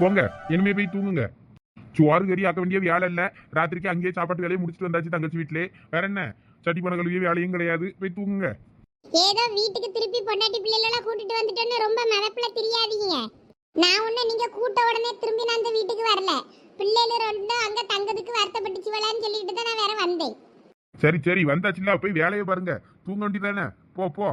போங்க இனிமே போய் தூங்குங்க. சோறு கறி ஆக்க வேண்டிய வேலை இல்ல. ராத்திரிக்கு அங்கேயே சாப்பாட்டு வேலையை முடிச்சுட்டு வந்தாச்சு தங்கச்சி வீட்டிலே. வேற என்ன? சட்டி பணம் கழுவிய வேலையும் கிடையாது. போய் தூங்குங்க. ஏதோ வீட்டுக்கு திருப்பி பொண்டாட்டி பிள்ளைகளெல்லாம் கூட்டிட்டு வந்துட்டேன்னு ரொம்ப மிதப்புல தெரியாதீங்க. நான் ஒண்ணு நீங்க கூட்ட உடனே திரும்பி நான் அந்த வீட்டுக்கு வரல. பிள்ளைகள் ரெண்டும் அங்க தங்கதுக்கு வருத்தப்பட்டுச்சு விளான்னு சொல்லிட்டு தான் நான் வேற வந்தேன். சரி சரி வந்தாச்சுல போய் வேலையை பாருங்க. தூங்க வேண்டியதானே போ போ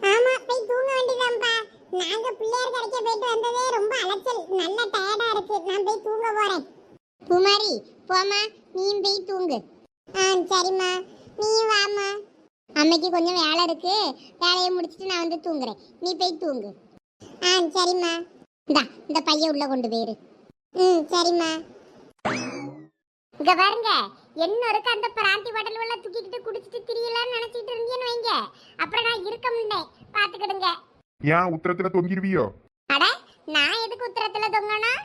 ஆமா போய் தூங்க வேண்டியதான்பா நாங்க பிள்ளையார் கடைக்கு போயிட்டு வந்ததே ரொம்ப அலைச்சல். நல்ல டயர்டா இருக்கு. நான் போய் தூங்க போறேன். குமாரி போமா நீயும் போய் தூங்கு. ஆ சரிம்மா. நீ வாமா அம்மைக்கு கொஞ்சம் வேலை இருக்கு. வேலையை முடிச்சிட்டு நான் வந்து தூங்குறேன். நீ போய் தூங்கு. ஆ சரிம்மா. இந்தா இந்த பையன் உள்ள கொண்டு போயிரு. ம் சரிம்மா. இங்க பாருங்க. என்ன இருக்கு அந்த பிராந்தி பாட்டில் உள்ள தூக்கிக்கிட்டு குடிச்சிட்டு திரியலாம்னு நினைச்சிட்டு இருந்தேன்னு வைங்க. அப்புறம் நான் இருக்க முடியேன் பாத்துக்கிடுங்க ஏன் உத்தரத்துல தொங்கிடுவியோ? அட நான் எதுக்கு உத்தரத்துல தொங்கணும்?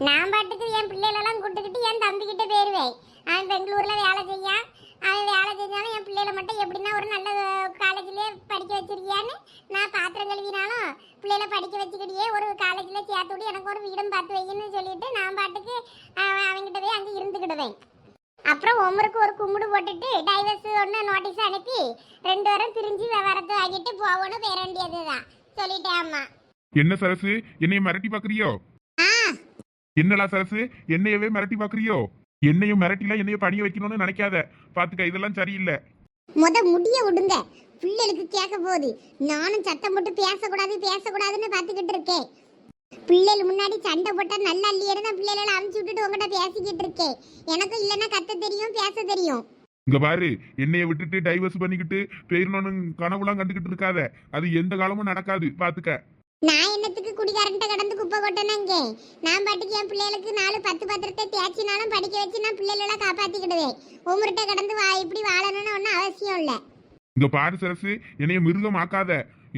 நான் பாட்டுக்கு என் பிள்ளைகளெல்லாம் கூட்டுக்கிட்டு என் தம்பி கிட்ட போயிருவேன் அவன் பெங்களூர்ல வேலை செய்யான் அவன் வேலை செஞ்சாலும் என் பிள்ளைகளை மட்டும் எப்படின்னா ஒரு நல்ல காலேஜ்லயே படிக்க வச்சிருக்கியான்னு நான் பாத்திரம் கழுவினாலும் பிள்ளைகளை படிக்க வச்சுக்கிட்டே ஒரு காலேஜ்ல சேர்த்து விட்டு எனக்கு ஒரு வீடும் பார்த்து வைக்கணும்னு சொல்லிட்டு நான் பாட்டுக்கு அவன் அவன்கிட்ட போய் அங்கே இருந்துக்கிடுவேன். அப்புறம் ஒமருக்கு ஒரு கும்பிடு போட்டுட்டு டைவர்ஸ் ஒன்று நோட்டீஸ் அனுப்பி ரெண்டு பேரும் பிரிஞ்சு விவரத்தை வாங்கிட்டு போகணும் பேர வேண்டியது தான் சொல்லிட்டேன் அம்மா. என்ன சரசு? என்னைய மிரட்டி பாக்குறியோ? ஆ. என்னடா சரசு? என்னையவே மிரட்டி பாக்குறியோ? என்னையும் மிரட்டில என்னைய பணிய வைக்கணும்னு நினைக்காத. பாத்துக்க இதெல்லாம் சரியில்லை. முத முடிய விடுங்க. பிள்ளைகளுக்கு கேட்க போகுது. நானும் சத்தம் போட்டு பேசக்கூடாது பேசக்கூடாதுன்னு பார்த்துக்கிட்டு இருக்கேன். பிள்ளைகள் முன்னாடி சண்டை போட்டா நல்லா இல்லையேன்னு தான் பிள்ளைகளை அமுச்சு விட்டுட்டு உங்ககிட்ட பேசிக்கிட்டு இருக்கேன். எனக்கும் இல்லைன்னா கத்த தெரியும் பேச தெரியும். இங்க பாரு என்னைய விட்டுட்டு டைவர்ஸ் பண்ணிக்கிட்டு போயிடணும்னு கனவுலாம் கண்டுகிட்டு இருக்காத. அது எந்த காலமும் நடக்காது பாத்துக்க. நான் என்னத்துக்கு குடிகாரன்ட்ட கடந்து குப்பை கொட்டணுங்க நான் பாட்டுக்கு என் பிள்ளைகளுக்கு நாலு பத்து பத்திரத்தை தேய்ச்சினாலும் படிக்க வச்சு நான் பிள்ளைகள காப்பாத்திக்கிடுவேன். உமர்கிட்ட கடந்து வா இப்படி வாழணும்னு ஒன்றும் அவசியம் இல்லை. இங்க பாரு சரசு என்னைய மிருகம் ஆக்காத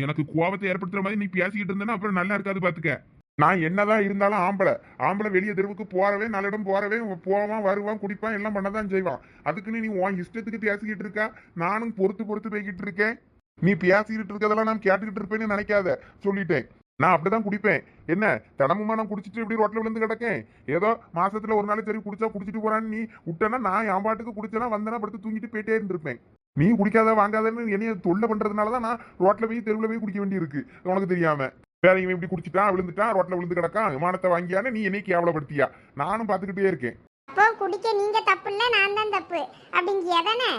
எனக்கு கோபத்தை ஏற்படுத்துற மாதிரி நீ பேசிக்கிட்டு இருந்தேன்னா அப்புறம் நல்லா இருக்காது பாத்துக்க. நான் என்னதான் இருந்தாலும் ஆம்பளை. ஆம்பளை வெளியே தெருவுக்கு போறவே நல்ல போறவே போவான் வருவான் குடிப்பான் எல்லாம் பண்ணதான் செய்வான் அதுக்குன்னு நீ உன் இஷ்டத்துக்கு பேசிக்கிட்டு இருக்கா? நானும் பொறுத்து பொறுத்து போய்கிட்டு இருக்கேன். நீ பேசிக்கிட்டு இருக்கதெல்லாம் நான் கேட்டுக்கிட்டு இருப்பேன்னு நினைக்காத. சொல்லிட்டேன். நான் அப்படிதான் குடிப்பேன். என்ன? தினமுமா நான் குடிச்சிட்டு இப்படி ரோட்ல விழுந்து கிடக்கேன்? ஏதோ மாசத்துல ஒரு நாள் சரி குடிச்சா குடிச்சிட்டு போறான்னு நீ விட்டனா நான் என் பாட்டுக்கு குடிச்சனா வந்தனா படுத்து தூங்கிட்டு போயிட்டே இருந்திருப்பேன். நீ குடிக்காத வாங்காதன்னு என்னைய தொல்லை பண்றதுனால தான் நான் ரோட்ல போய் தெருவில் போய் குடிக்க வேண்டியிருக்கு. உனக்கு தெரியாம. வேற இவன் இப்படி குடிச்சிட்டான் விழுந்துட்டான் ரோட்ல விழுந்து கிடக்கான் விமானத்தை வாங்கியான்னு நீ என்னை கேவலப்படுத்தியா? நானும் பார்த்துக்கிட்டே இருக்கேன். அப்போ குடிக்க நீங்க தப்பு இல்லை நான் தான் தப்பு. அப்படிங்கியா தானே?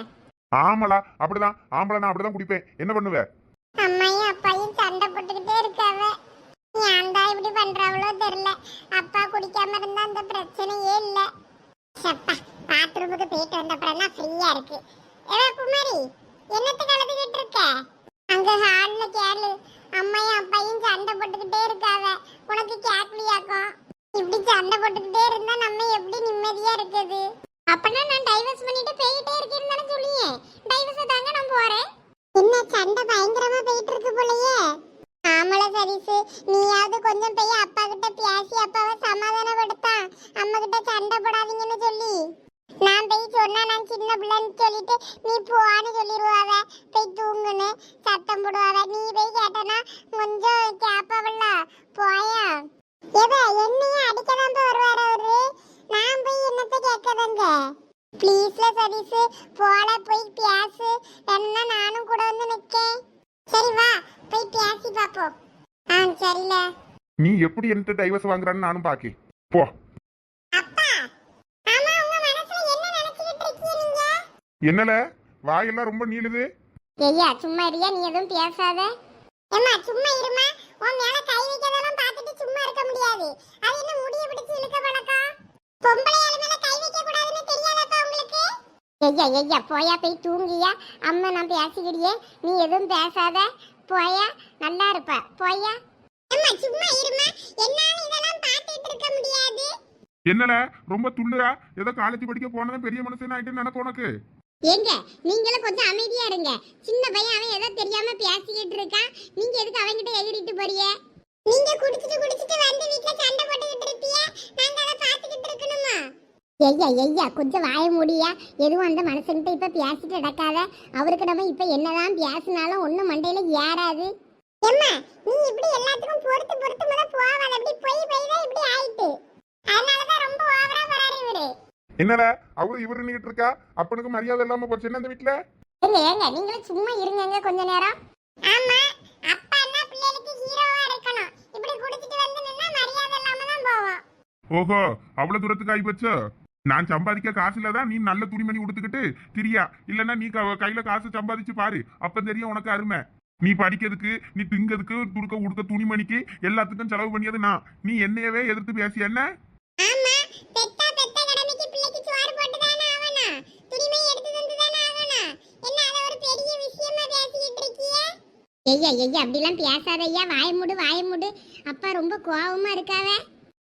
ஆமாடா அப்படிதான். ஆம்பளை நான் அப்படிதான் குடிப்பேன். என்ன பண்ணுவ? அம்மையும் அப்பாயும் சண்டை போட்டுக்கிட்டே இருக்காவ. ஏன்டா இப்படி பண்றாவளோ தெரியல. அப்பா குடிக்காம இருந்தா அந்த பிரச்சனையே இல்ல. சப்பா பாத்ரூமுக்கு போயிட்டு வந்த அப்புறம் ஃப்ரீயா இருக்கு. ஏடா குமாரி என்னத்துக்கு அழுதுகிட்டு இருக்க? அங்க ஹால்ல கேளு. அம்மையும் அப்பாயும் சண்டை போட்டுக்கிட்டே இருக்காவ. உனக்கு கேட்கலையாக்கும் இப்படி சண்டை போட்டுக்கிட்டே இருந்தா நம்ம எப்படி நிம்மதியா இருக்குது? அப்பனா நான் டைவர்ஸ் பண்ணிட்டு போயிட்டே இருக்கேன்னு தானே சொல்லியே. டைவர்ஸ் தாங்க நான் போறேன். என்ன சண்டை பயங்கரமா போயிட்டு இருக்கு போலயே. ஆமல சரிசு நீயாவது கொஞ்சம் போய் அப்பா கிட்ட பேசி அப்பாவை சமாதானப்படுத்தா. அம்மா கிட்ட சண்டை நான் போய் சொன்னா நான் சின்ன பிள்ளைன்னு சொல்லிட்டு நீ போவான்னு சொல்லிடுவாவ போய் தூங்குன்னு சத்தம் போடுவாவ. நீ போய் கேட்டனா கொஞ்சம் கேப்பாவல்ல போயா? எவ என்னையும் அடிக்கதான் வருவார் அவரு. நான் போய் என்னத்த கேட்கதங்க ப்ளீஸ்ல சதீஷ் போல போய் பேசு என்ன நானும் கூட வந்து நிக்கேன். சரி வா. போய் பேசி பாப்போம். ஆ சரில. நீ எப்படி என்கிட்ட டைவர்ஸ் வாங்குறான்னு நானும் பாக்கி போ அப்பா ஆமா உங்க மனசுல என்ன நினைச்சிட்டு இருக்கீங்க நீங்க என்னல? வாயெல்லாம் ரொம்ப நீளுது. ஐயா சும்மா இருயா நீ எதுவும் பேசாத. ஏம்மா சும்மா இருமா உன் மேல கை வைக்கிறதெல்லாம் பார்த்துட்டு சும்மா இருக்க முடியாது. அது என்ன முடிய பிடிச்சு இழுக்க பழக்கம் பொம்பளை ஆளு மேல கை வைக்க கூடாதுன்னு தெரியாதப்பா உங்களுக்கு? ஐயா ஐயா போயா போய் தூங்கியா. அம்மா நான் பேசிக்கிடியே நீ எதுவும் பேசாத. போயா நல்லா இருப்ப. போயா. அம்மா சும்மா இருமா என்னால இதெல்லாம் பார்த்துட்டு இருக்க முடியாது. என்னல? ரொம்ப துள்ளுறா? ஏதோ காலேஜ் படிக்க போனதான் பெரிய மனுஷன் ஆயிட்டு நினைப்பு உனக்கு? ஏங்க நீங்களும் கொஞ்சம் அமைதியா இருங்க. சின்ன பையன் அவன் ஏதோ தெரியாம பேசிக்கிட்டு இருக்கான். நீங்க எதுக்கு அவன்கிட்ட எகிரிட்டு போறிய நீங்க குடிச்சிட்டு குடிச்சிட்டு வந்து வீட்ல சண்டை போட்டுக்கிட்டு இருப்பிய நாங்க அதை பாத்துக்கிட்டு இருக்கணுமா? ஐயா ஐயா கொஞ்சம் வாய முடியா. எதுவும் அந்த மனுஷன்கிட்ட இப்ப பேசிட்டு நடக்காத. அவருக்கு நம்ம இப்ப என்னதான் பேசினாலும் ஒண்ணும் மண்டையில ஏறாது. எம்மா நீ இப்படி எல்லாத்துக்கும் பொறுத்து பொறுத்து முத போவாத அப்படி போய் போய் தான் இப்படி ஆயிட்டு. அதனால தான் ரொம்ப ஓவரா என்னடா அவரு இவரு நீட்டு இருக்கா? அப்பனுக்கு மரியாதை இல்லாம போச்சு. என்ன இந்த வீட்டுல ஏங்க ஏங்க நீங்களும் சும்மா இருங்கங்க கொஞ்ச நேரம். ஆமா அப்பான்னா பிள்ளைகளுக்கு ஹீரோவா இருக்கணும். இப்படி குடிச்சிட்டு வந்து நின்னா மரியாதை இல்லாம தான் போவோம். ஓஹோ அவ்வளவு தூரத்துக்கு ஆகி போச்சோ? நான் சம்பாதிக்க காசு இல்லாதான் நீ நல்ல துணிமணி உடுத்துக்கிட்டு திரியா. இல்லன்னா நீ க- கையில காசு சம்பாதிச்சு பாரு. அப்ப தெரியும் உனக்கு அருமை. நீ படிக்கிறதுக்கு நீ திங்கிறதுக்கு துடுக்க உடுக்க துணிமணிக்கு எல்லாத்துக்கும் செலவு பண்ணியது நான். நீ என்னையவே எதிர்த்து பேசி என்ன? ஆமா பெத்தா பெத்த கடமைக்கு பிள்ளைக்கு சோறு போட்டு தானே ஆகணும் துணிமணி எடுத்து தந்து தானே ஆகணும் என்ன அத ஒரு பெரிய விஷயமா பேசிக்கிட்டு இருக்கிய ஐயா ஐயா அப்படிலாம் பேசாத ஐயா வாய மூடு வாய மூடு. அப்பா ரொம்ப கோவமா இருக்காவ.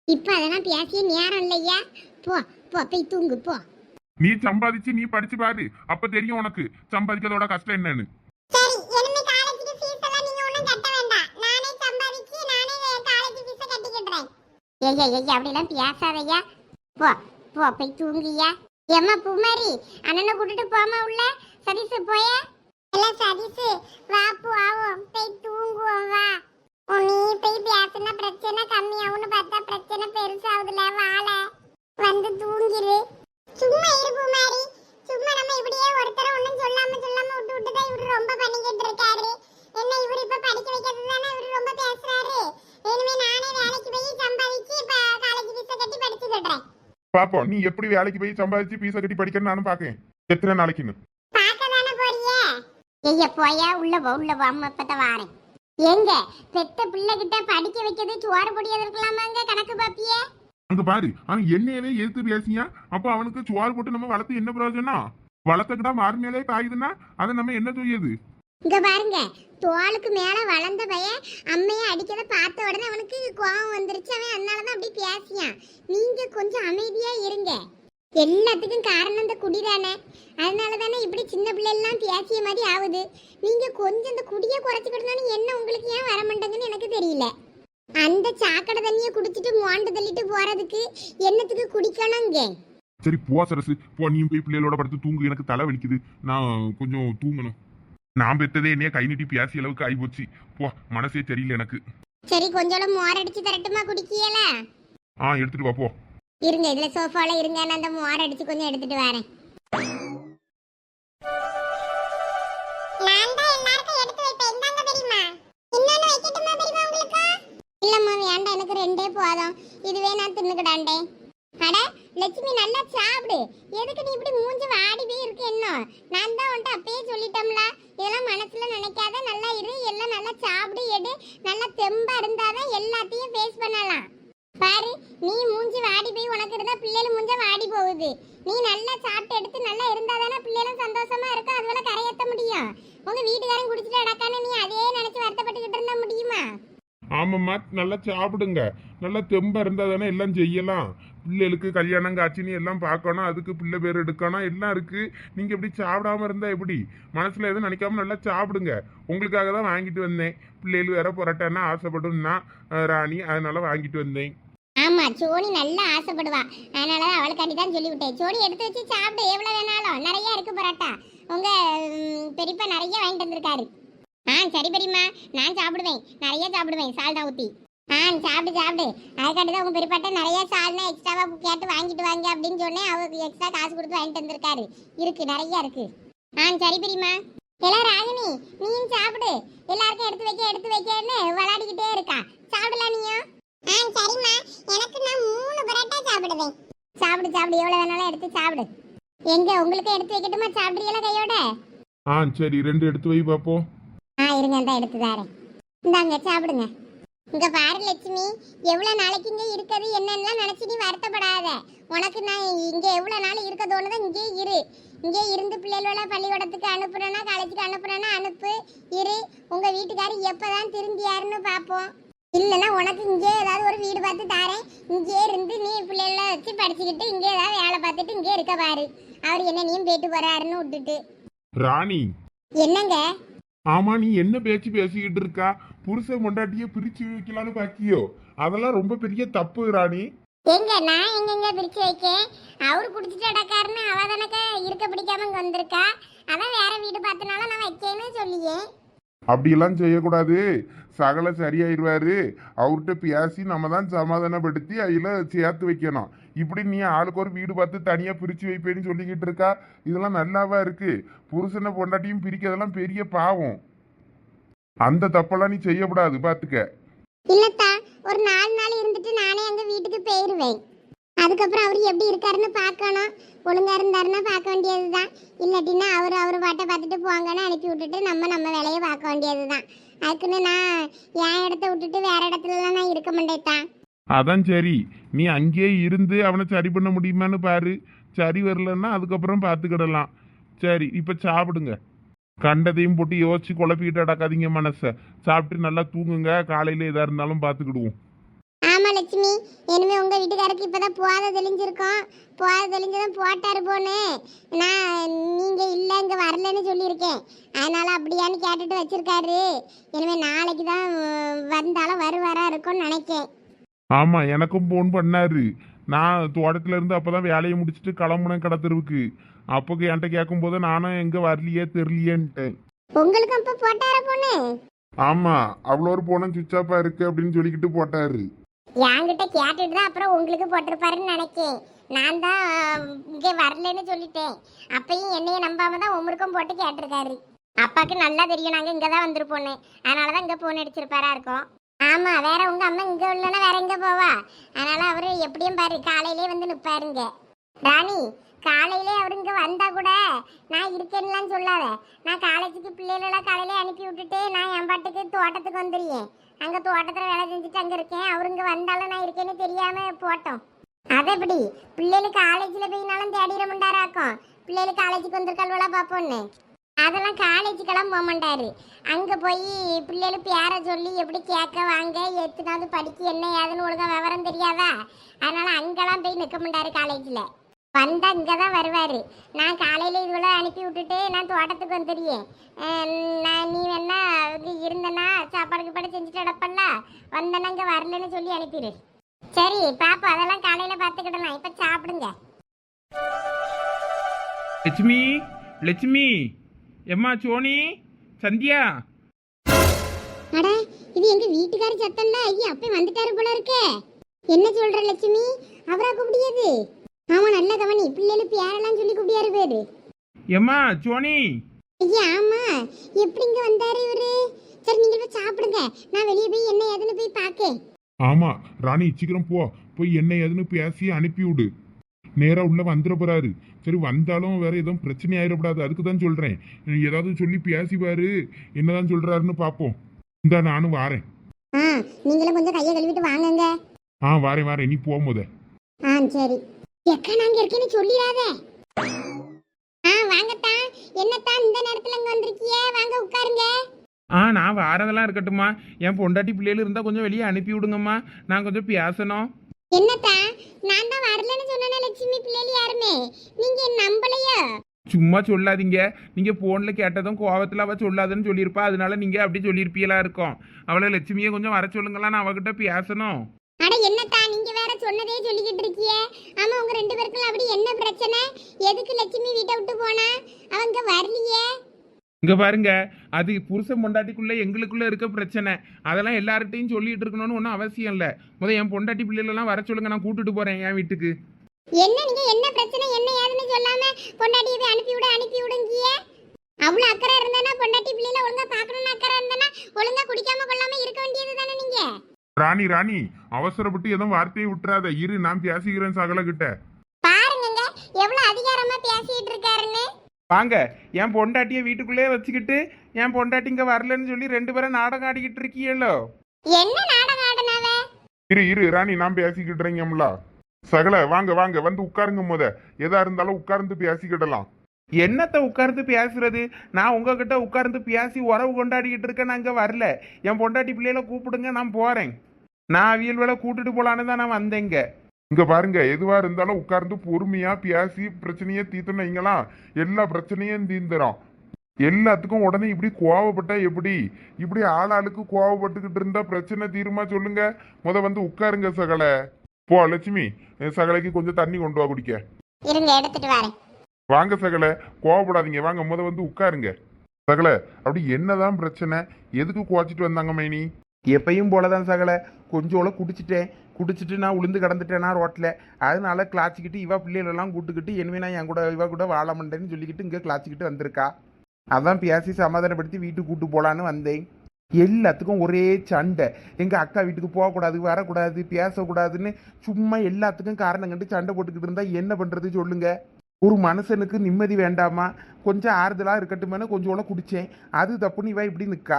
இப்ப அதெல்லாம் பேசிய நேரம் இல்லையா போ போ போய் தூங்கு போ. நீ சம்பாதிச்சு நீ படிச்சு பாரு. அப்ப தெரியும் உனக்கு சம்பாதிக்கிறதோட கஷ்டம் என்னன்னு. ஐயா ஐயா அப்படிலாம் பேசாதய்யா. போ போ போய் தூங்குயா எம்மா பூமாரி அண்ணனை கூட்டிட்டு போமா உள்ள? சதீஷ் போய. இல்ல சதீஷ் வா போவோம். போய் தூங்குவோம் வா. நீ போய் பேசினா பிரச்சனை கம்மியாகும்னு பார்த்தா பிரச்சனை பெருசாகுதுல வாழ. வந்து தூங்கிரு. சும்மா இரு பூமாரி. சும்மா நம்ம இப்படியே ஒருத்தர ஒண்ணும் சொல்லாம சொல்லாம விட்டு விட்டு தான் இவரு ரொம்ப பண்ணிக்கிட்டு இருக்காரு. என்ன இவரு இப்ப படிக்க வைக்கிறது தானே இவரு ரொம்ப பேசுறாரு. இனிமே நானே வேலைக்கு போய் சம்பாதிச்சு இப்ப காலேஜ் ஃபீஸ கட்டி படிச்சு சொல்றேன் பாப்போம் நீ எப்படி வேலைக்கு போய் சம்பாதிச்சு பீஸை கட்டி படிக்கணும்னு நானும் பாக்கேன் எத்தனை நாளைக்குன்னு? ஐயா போயா உள்ள போ உள்ள போ அம்மா இப்பதான் வாரேன். எங்க? பெத்த பிள்ளை கிட்ட படிக்க வைக்கிறது சோறு பொடியது இருக்கலாமாங்க கணக்கு பாப்பியே? அங்க பாரு அவன் என்னையவே எதிர்த்து பேசியா அப்ப அவனுக்கு சுவார் போட்டு நம்ம வளர்த்து என்ன பிரயோஜனம்? வளர்த்தக்கிட்டா மாறு மேலே காயுதுன்னா அதை நம்ம என்ன செய்யுது இங்க பாருங்க தோளுக்கு மேல வளர்ந்த பையன் அம்மையை அடிக்கிறத பார்த்த உடனே அவனுக்கு கோவம் வந்துருச்சு. அவன் அதனாலதான் அப்படி பேசியான் நீங்க கொஞ்சம் அமைதியா இருங்க. எல்லாத்துக்கும் காரணம் இந்த குடிதானே அதனால தானே இப்படி சின்ன பிள்ளைலாம் பேசிய மாதிரி ஆகுது நீங்க கொஞ்சம் இந்த குடியை குறைச்சிக்கிட்டோன்னு என்ன உங்களுக்கு ஏன் வர மாட்டேங்குன்னு எனக்கு தெரியல. அந்த சாக்கடை தண்ணியை குடிச்சிட்டு மோண்டு தள்ளிட்டு போறதுக்கு என்னத்துக்கு குடிக்கணுங்க சரி போ சரசு. போ நீயும் போய் பிள்ளைகளோட படுத்து தூங்கு. எனக்கு தலை வலிக்குது. நான் கொஞ்சம் தூங்கணும். நான் பெத்ததே என்னைய கை நீட்டி பேசிய அளவுக்கு ஆகி போச்சு போ மனசே சரியில்லை எனக்கு. சரி கொஞ்சம் மோர் அடிச்சு தரட்டுமா குடிக்கியல? ஆ எடுத்துட்டு வா போ. இருங்க இதுல சோஃபால இருங்க நான் அந்த மோர் அடிச்சு கொஞ்சம் எடுத்துட்டு வரேன். இல்லம்மா வேண்டாம் எனக்கு ரெண்டே போதும். இதுவே நான் தின்னுக்கிடாண்டே. அட லட்சுமி நல்லா சாப்பிடு. எதுக்கு நீ இப்படி மூஞ்சி வாடி போய் இருக்கு என்ன? நான் தான் உன்ட்ட அப்பயே சொல்லிட்டோம்ல. இதெல்லாம் மனசுல நினைக்காத நல்லா இரு. எல்லாம் நல்லா சாப்பிடு எடு. நல்லா தெம்பா இருந்தாதான் எல்லாத்தையும் ஃபேஸ் பண்ணலாம். பாரு நீ மூஞ்சி வாடி போய் உனக்கு இருந்தா பிள்ளைகள் மூஞ்ச வாடி போகுது. நீ நல்லா சாப்பிட்டு எடுத்து நல்லா இருந்தா தானே பிள்ளைகளும் சந்தோஷமா இருக்கும் அதுவரை கரையேற்ற முடியும். உங்க வீட்டுக்காரன் குடிச்சிட்டு நடக்கான்னு நீ அதே நினைச்சு வருத்தப்பட்டுக்கிட்டு இருந்தா முடியுமா? ஆமாம்மா நல்லா சாப்பிடுங்க. நல்லா தெம்பா இருந்தா தானே எல்லாம் செய்யலாம். பிள்ளைகளுக்கு கல்யாணம் காட்சின்னு எல்லாம் பார்க்கணும். அதுக்கு பிள்ளை பேர் எடுக்கணும். எல்லாம் இருக்கு. நீங்க எப்படி சாப்பிடாம இருந்தா எப்படி? மனசுல எதுவும் நினைக்காம நல்லா சாப்பிடுங்க. உங்களுக்காக தான் வாங்கிட்டு வந்தேன். பிள்ளைகள் வேற புரட்டான்னா ஆசைப்படும்னா ராணி. அதனால வாங்கிட்டு வந்தேன். ஆமா சோனி நல்லா ஆசைப்படுவா. அதனால தான் அவளுக்காண்டி தான் சொல்லிவிட்டேன். சோனி எடுத்து வச்சு சாப்பிடு எவ்வளோ வேணாலும். நிறைய இருக்கு பரோட்டா. உங்க பெரியப்பா நிறைய வாங்கிட்டு வந்திருக்காரு. ஆ சரி பெரியம்மா. நான் சாப்பிடுவேன். நிறைய சாப்பிடுவேன். சால்னா ஊத்தி. ஆ சாப்பிடு சாப்பிடு. அதுக்காண்டி தான் உங்க பெரியப்பாட்ட நிறைய சால்னா எக்ஸ்ட்ராவா கேட்டு வாங்கிட்டு வாங்க அப்படின்னு சொன்னேன். அவருக்கு எக்ஸ்ட்ரா காசு கொடுத்து வாங்கிட்டு வந்திருக்காரு. இருக்கு நிறைய இருக்கு. ஆ சரி பெரியம்மா. எல்லாம் ராகினி நீயும் சாப்பிடு. எல்லாருக்கும் எடுத்து வைக்க எடுத்து வைக்கன்னு விளையாடிக்கிட்டே இருக்கா. சாப்பிடலாம் நீயும்? ஆ சரிம்மா. எனக்கு நான் மூணு பரோட்டா சாப்பிடுவேன். சாப்பிடு சாப்பிடு. எவ்வளவு வேணாலும் எடுத்து சாப்பிடு. எங்க உங்களுக்கு எடுத்து வைக்கட்டுமா சாப்பிடுறீங்களா கையோட? ஆ சரி. ரெண்டு எடுத்து வை பார்ப்போம் ஆ இருங்க இந்த எடுத்து தரேன். இந்தாங்க சாப்பிடுங்க. இங்க பாரு லட்சுமி. எவ்வளவு நாளைக்கு இங்க இருக்குது என்னென்னலாம் நினைச்சு நீ வருத்தப்படாத. உனக்கு நான் இங்க எவ்வளவு நாள் இருக்க தோணுதோ இங்கே இரு. இங்கே இருந்து பிள்ளைகளோட பள்ளிக்கூடத்துக்கு அனுப்புறேன்னா காலேஜுக்கு அனுப்புறேன்னா அனுப்பு. இரு. உங்க வீட்டுக்காரர் எப்பதான் திரும்பியாருன்னு பார்ப்போம் இல்லைன்னா உனக்கு இங்கே ஏதாவது ஒரு வீடு பார்த்து தாரேன். இங்கே இருந்து நீ பிள்ளைகள வச்சு படிச்சுக்கிட்டு இங்கே ஏதாவது வேலை பார்த்துட்டு இங்கே இருக்க பாரு. அவர் என்ன நீயும் போயிட்டு போறாருன்னு விட்டுட்டு. ராணி. என்னங்க? ஆமா நீ என்ன பேச்சு பேசிக்கிட்டு இருக்கா? புருஷன் பொண்டாட்டிய பிரிச்சு வைக்கலான்னு பாக்கியோ? அதெல்லாம் ரொம்ப பெரிய தப்பு ராணி. எங்க நான் எங்கெங்க பிரிச்சு வைக்கேன்? அவர் குடிச்சிட்டு அடக்காருன்னு அவ தனக்க இருக்க பிடிக்காம இங்க வந்திருக்கா? அதான் வேற வீடு பார்த்தனால நான் வைக்கேன்னு சொல்லியே. அப்படியெல்லாம் செய்யக்கூடாது. சகல சரியாயிருவாரு. அவர்கிட்ட பேசி நம்ம தான் சமாதானப்படுத்தி அதில் சேர்த்து வைக்கணும். இப்படி நீ ஆளுக்கு ஒரு வீடு பார்த்து தனியாக பிரித்து வைப்பேன்னு சொல்லிக்கிட்டு இருக்கா? இதெல்லாம் நல்லாவா இருக்கு? புருஷனை பொண்டாட்டியும் பிரிக்கிறதெல்லாம் பெரிய பாவம். அந்த தப்பெல்லாம் நீ செய்யக்கூடாது பார்த்துக்க இல்லத்தா ஒரு நாலு நாள் இருந்துட்டு நானே எங்க வீட்டுக்கு போயிருவேன். அதுக்கப்புறம் அவர் எப்படி இருக்காருன்னு பார்க்கணும். ஒழுங்கா இருந்தாருன்னா பார்க்க வேண்டியதுதான். இல்லாட்டினா அவர் அவர் பாட்டை பார்த்துட்டு போங்கன்னு அனுப்பி விட்டுட்டு நம்ம நம்ம வேலையை பார்க்க வேண்டியதுதான். அதுக்குன்னு நான் என் இடத்த விட்டுட்டு வேற இடத்துலலாம் நான் இருக்க மாட்டேன் அதான் சரி. நீ அங்கேயே இருந்து அவனை சரி பண்ண முடியுமான்னு பாரு. சரி வரலன்னா அதுக்கப்புறம் பார்த்துக்கிடலாம் சரி இப்போ சாப்பிடுங்க. கண்டதையும் போட்டு யோசிச்சு குழப்பிக்கிட்டு அடக்காதீங்க மனசை. சாப்பிட்டு நல்லா தூங்குங்க. காலையில் எதாக இருந்தாலும் பார்த்துக்கிடுவோம் ஆமா லட்சுமி. இனிமே உங்க வீட்டுக்காரருக்கு இப்பதான் போத தெளிஞ்சிருக்கோம். போத தெளிஞ்சதும் போட்டாரு போன்னு. நான் நீங்க இல்ல இங்க வரலன்னு சொல்லியிருக்கேன். அதனால அப்படியான்னு கேட்டுட்டு வச்சிருக்காரு. இனிமே நாளைக்கு தான் வந்தாலும் வருவாரா இருக்கும்னு நினைக்கேன். ஆமாம் எனக்கும் ஃபோன் பண்ணாரு. நான் தோட்டத்துல இருந்து அப்போ தான் வேலையை முடிச்சுட்டு கிளம்புனேன் கடத்தருவுக்கு அப்போக்கு என்கிட்ட கேட்கும்போது நானும் எங்கே வரலையே தெரியலையேன்ட்டேன். உங்களுக்கும் அப்ப போட்டாரா பொண்ணு ஆமாம் அவ்வளோ ஒரு போனம் சுவிட்சாப்பா இருக்கு அப்படின்னு சொல்லிக்கிட்டு போட்டாரு. என்கிட்ட கேட்டுட்டு தான் அப்புறம் உங்களுக்கு போட்டிருப்பாருன்னு நினைக்கேன். நான் தான் இங்கே வரலன்னு சொல்லிட்டேன். அப்பயும் என்னைய நம்பாம தான் உமருக்கும் போட்டு கேட்டிருக்காரு. அப்பாவுக்கு நல்லா தெரியும் நாங்கள் இங்கே தான் வந்திருப்போன்னு அதனால தான் இங்கே ஃபோன் அடிச்சிருப்பாரா இருக்கோம். ஆமாம் வேற உங்கள் அம்மா இங்கே இல்லைன்னா வேற எங்கே போவா? அதனால அவர் எப்படியும் பாரு காலையிலே வந்து நிற்பாருங்க ராணி காலையிலே அவர் இங்கே வந்தால் கூட நான் இருக்கேன்னுலாம் சொல்லாத. நான் காலேஜுக்கு பிள்ளைகளெல்லாம் காலையிலே அனுப்பி விட்டுட்டு நான் என் பாட்டுக்கு தோட்டத்துக்கு வந்துடுவேன் அங்க தோட்டத்துல வேலை செஞ்சுட்டு அங்க இருக்கேன். அவருங்க வந்தாலும் நான் இருக்கேன்னு தெரியாம போட்டோம். அது எப்படி? பிள்ளைகளுக்கு காலேஜில் போயினாலும் தேடிட மாட்டாராக்கும் பிள்ளைகளுக்கு காலேஜுக்கு வந்திருக்கல்வளா பார்ப்போம்னு அதெல்லாம் காலேஜுக்கெல்லாம் போக மாட்டாரு. அங்கே போய் பிள்ளைகள் பேரை சொல்லி எப்படி கேட்க வாங்க எத்தனாவது படிக்க என்ன ஏதுன்னு ஒழுங்காக விவரம் தெரியாதா? அதனால் அங்கெல்லாம் போய் நிற்க மாட்டாரு காலேஜில் வந்தா இங்கே தான் வருவார். நான் காலையில் இதுவெல்லாம் அனுப்பி விட்டுட்டு நான் தோட்டத்துக்கு வந்துடுவேன் நான் நீ வேணா இங்க இருந்தனா சாப்பாடு கீப்பாடு செஞ்சுட்டு அடப்பல்ல வந்தனா இங்கே வரலன்னு சொல்லி அனுப்பிடு சரி பாப்பா அதெல்லாம் காலையில் பார்த்துக்கிடலாம் இப்போ சாப்பிடுங்க. லட்சுமி லட்சுமி. எம்மா சோனி? சந்தியா? அட இது எங்க வீட்டுக்கார சத்தம்ல ஐயா அப்பே வந்துட்டாரு போல இருக்கே. என்ன சொல்ற லட்சுமி? அவரா கூப்பிடியது? ஆமா நல்ல கவனி பிள்ளைகளுக்கு பேரெல்லாம் சொல்லி கூப்பிடியாரு பேரு? எம்மா சோனி ஐயா ஆமா. எப்படி இங்க வந்தாரு இவரு? சரி நீங்க போய் சாப்பிடுங்க. நான் வெளியே போய் என்ன ஏதுன்னு போய் பார்க்கேன். ஆமா ராணி சீக்கிரம் போ. போய் என்ன ஏதுன்னு பேசி அனுப்பி விடு. நேரா உள்ள வந்துட போறாரு. சரி வந்தாலும் வேற எதுவும் பிரச்சனை ஆயிடக்கூடாது அதுக்கு தான் சொல்றேன். ஏதாவது சொல்லி பேசி பாரு என்னதான் சொல்றாருன்னு பாப்போம். இந்தா நானும் வாரேன். நீங்களும் கொஞ்சம் கையை கழுவிட்டு வாங்கங்க. ஆ வாரேன் வாரேன். நீ போகும்போத. ஆ சரி. எக்கா நாங்க இருக்கேன்னு சொல்லிடாத. ஆ வாங்கத்தான் என்னத்தான் இந்த நேரத்துல இங்க வந்திருக்கியே? வாங்க உட்காருங்க. ஆ நான் வாரதெல்லாம் இருக்கட்டும்மா. என் பொண்டாட்டி பிள்ளைகள் இருந்தால் கொஞ்சம் வெளியே அனுப்பி விடுங்கம்மா. நான் கொஞ்சம் பேசணும் என்னத்தா? நான் தான் வரலன்னு சொன்னேனே லட்சுமி பிள்ளைகள் யாருமே? நீங்க நம்பலையோ? சும்மா சொல்லாதீங்க. நீங்கள் ஃபோனில் கேட்டதும் கோவத்தில் அவள் சொல்லாதுன்னு சொல்லியிருப்பா. அதனால நீங்கள் அப்படி சொல்லியிருப்பீங்களா இருக்கும். அவளை லட்சுமியை கொஞ்சம் வர சொல்லுங்களா நான் அவகிட்ட பேசணும் அட என்னத்தா நீங்க வேற சொன்னதே சொல்லிக்கிட்டு இருக்கியே ஆமா உங்க ரெண்டு பேருக்குள்ள அப்படி என்ன பிரச்சனை? எதுக்கு லட்சுமி வீட்டை விட்டு போனா? அவங்க வரலையே. இங்கே பாருங்க அது புருஷன் பொண்டாட்டிக்குள்ளே எங்களுக்குள்ளே இருக்க பிரச்சனை. அதெல்லாம் எல்லார்கிட்டையும் சொல்லிட்டு இருக்கணும்னு ஒன்றும் அவசியம் இல்லை. முதல் என் பொண்டாட்டி பிள்ளைகளெல்லாம் வர சொல்லுங்க நான் கூட்டிட்டு போகிறேன் என் வீட்டுக்கு. என்ன நீங்க என்ன பிரச்சனை என்ன ஏதுன்னு சொல்லாம பொண்டாட்டியை போய் அனுப்பி விட அனுப்பி விடுங்கிய அவ்வளவு அக்கறை இருந்தானா பொண்டாட்டி பிள்ளைல ஒழுங்கா பாக்கணும்னு அக்கறை இருந்தானா ஒழுங்கா குடிக்காம கொள்ளாம இருக்க வேண்டியது தானே நீங்க? ராணி ராணி அவசரப்பட்டு எதுவும் வார்த்தையை விட்டுறாத. இரு நான் பேசிக்கிறேன் சகல கிட்ட. பாருங்கங்க எவ்வளவு அதிகாரமா பேசிட்டு இருக்காருன்னு. வாங்க என் பொண்டாட்டியை வீட்டுக்குள்ளே வச்சுக்கிட்டு என் பொண்டாட்டி இங்கே வரலன்னு சொல்லி ரெண்டு பேரும் நாடகம் ஆடிக்கிட்டு இருக்கீங்களோ என்ன நாடகம் ஆடுனாவ? இரு இரு ராணி நான் பேசிக்கிட்டுறீங்கம்ல சகல வாங்க வாங்க வந்து உட்காருங்க முத. எதா இருந்தாலும் உட்கார்ந்து பேசிக்கிடலாம். என்னத்த உட்கார்ந்து பேசுறது? நான் உங்ககிட்ட உட்கார்ந்து பேசி உறவு கொண்டாடிக்கிட்டு இருக்கேன் நான் இங்கே வரல. என் பொண்டாட்டி பிள்ளைகளை கூப்பிடுங்க நான் போகிறேன் நான் அவியல் வேலை கூட்டிட்டு போலான்னு தான் நான் வந்தேங்க இங்க பாருங்க எதுவா இருந்தாலும் உட்கார்ந்து பொறுமையா பேசி பிரச்சனையை தீர்த்தணும் வைங்களா? எல்லா பிரச்சனையும் தீர்ந்துடும் எல்லாத்துக்கும் உடனே இப்படி கோவப்பட்டா எப்படி? இப்படி ஆளாளுக்கு கோவப்பட்டுக்கிட்டு இருந்தா பிரச்சனை தீருமா சொல்லுங்க? முத வந்து உட்காருங்க சகல. போ லட்சுமி என் சகலைக்கு கொஞ்சம் தண்ணி கொண்டு வா குடிக்க. இருங்க எடுத்துட்டு வரேன். வாங்க சகல கோவப்படாதீங்க. வாங்க முத வந்து உட்காருங்க. சகல அப்படி என்னதான் பிரச்சனை? எதுக்கு குவாச்சிட்டு வந்தாங்க மைனி? எப்பையும் போலதான் சகல. கொஞ்சோல குடிச்சிட்டேன். குடிச்சிட்டு நான் உளுந்து கடந்துட்டேனா ரோட்டில் அதனால கிளாச்சிக்கிட்டு இவா பிள்ளைகளெல்லாம் கூட்டுக்கிட்டு இனிமே நான் என் கூட இவா கூட வாழ மாட்டேன்னு சொல்லிக்கிட்டு இங்கே கிளாச்சிக்கிட்டு வந்திருக்கா. அதான் பேசி சமாதானப்படுத்தி வீட்டுக்கு கூட்டு போலான்னு வந்தேன். எல்லாத்துக்கும் ஒரே சண்டை. எங்கள் அக்கா வீட்டுக்கு போகக்கூடாது வரக்கூடாது பேசக்கூடாதுன்னு சும்மா எல்லாத்துக்கும் காரணம் கண்டு சண்டை போட்டுக்கிட்டு இருந்தால் என்ன பண்ணுறது சொல்லுங்கள் ஒரு மனுஷனுக்கு நிம்மதி வேண்டாமா? கொஞ்சம் ஆறுதலா இருக்கட்டுமேனு கொஞ்சோல குடிச்சேன். அது தப்புன்னு இவ இப்படி நிக்கா.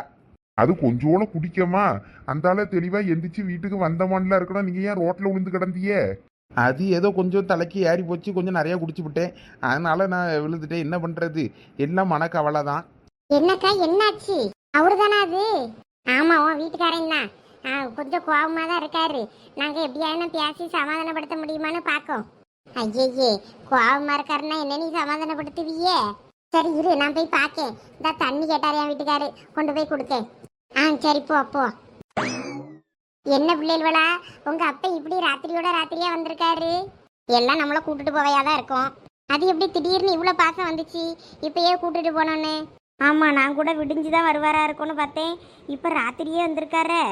அது கொஞ்சோட குடிக்கமா அந்தால தெளிவா எந்திரிச்சு வீட்டுக்கு வந்தமான்ல இருக்கணும். நீங்க ஏன் ரோட்ல விழுந்து கிடந்தியே அது ஏதோ கொஞ்சம் தலைக்கு ஏறி போச்சு. கொஞ்சம் நிறையா குடிச்சு விட்டேன். அதனால நான் விழுந்துட்டேன். என்ன பண்றது? எல்லாம் மனக்கவலை தான் என்னக்கா என்னாச்சு? அவரு தானே அது? ஆமா உன் வீட்டுக்காரன் தான். கொஞ்சம் கோபமா தான் இருக்காரு. நாங்க எப்படியாவது பேசி சமாதானப்படுத்த முடியுமான்னு பாக்கோம். ஐயே கோபமா இருக்காருன்னா என்ன நீ சமாதானப்படுத்துவியே? சரி இரு நான் போய் பார்க்கேன். இந்த தண்ணி கேட்டாரு என் வீட்டுக்காரு. கொண்டு போய் கொடுத்தேன் ஆ சரி போ அப்போ என்ன பிள்ளைகளா உங்க அப்பா இப்படி ராத்திரியோட ராத்திரியா வந்திருக்காரு? எல்லாம் நம்மள கூட்டிட்டு போவையா தான் இருக்கும். அது எப்படி திடீர்னு இவ்வளோ பாசம் வந்துச்சு? இப்பயே கூட்டிட்டு போனோன்னு. ஆமாம் நான் கூட விடிஞ்சு தான் வருவாரா இருக்கும்னு பார்த்தேன். இப்போ ராத்திரியே வந்திருக்காரு.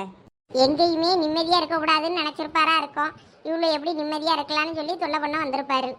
எங்கேயுமே நிம்மதியாக இருக்கக்கூடாதுன்னு நினச்சிருப்பாரா இருக்கும். இவ்வளோ எப்படி நிம்மதியாக இருக்கலாம்னு சொல்லி தொல்லை பண்ண வந்திருப்பாரு.